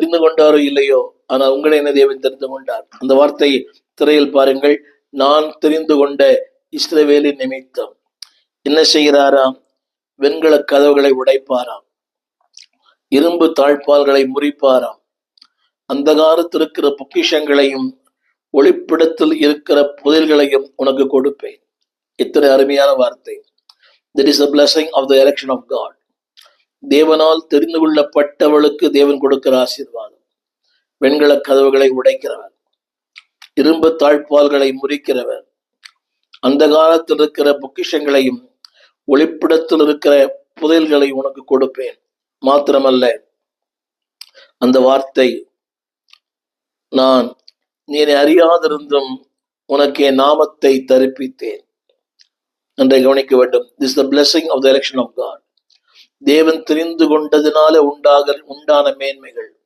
தெரிந்து கொண்டாரோ இல்லையோ? ஆனால் உங்களை என்ன தேவன் தெரிந்து கொண்டார்? அந்த வார்த்தை திரையில் பாருங்கள். நான் தெரிந்து கொண்ட இஸ்ரவேலின் நிமித்தம். என்ன செய்கிறாராம்? வெண்கல கதவுகளை உடைப்பாராம். இரும்பு தாழ்பால்களை முறிப்பாராம். அந்தகாரத்தில் இருக்கிற பொக்கிஷங்களையும் ஒளிப்பிடத்தில் இருக்கிற புதையல்களையும் உனக்கு கொடுப்பேன். இத்தனை அருமையான வார்த்தை. That is a blessing of the election of God தேவனால் தெரிந்து கொள்ளப்பட்டவளுக்கு தேவன் கொடுக்கிற ஆசீர்வாதம். வெண்கல கதவுகளை உடைக்கிறவர் இரும்பு தாழ்பால்களை முறிக்கிறவர் அந்த காலத்தில் இருக்கிற பொக்கிஷங்களையும் ஒளிப்பிடத்தில் இருக்கிற புதையல்களை உனக்கு கொடுப்பேன். மாத்திரமல்ல அந்த வார்த்தை நான் நீ என்னை அறியாதிருந்தும் உனக்கு என் நாமத்தை தரிப்பித்தேன். என்றை கவனிக்க வேண்டும். This the blessing of the election of God தேவன் தெரிந்து கொண்டதினால உண்டாக உண்டான மேன்மைகள்.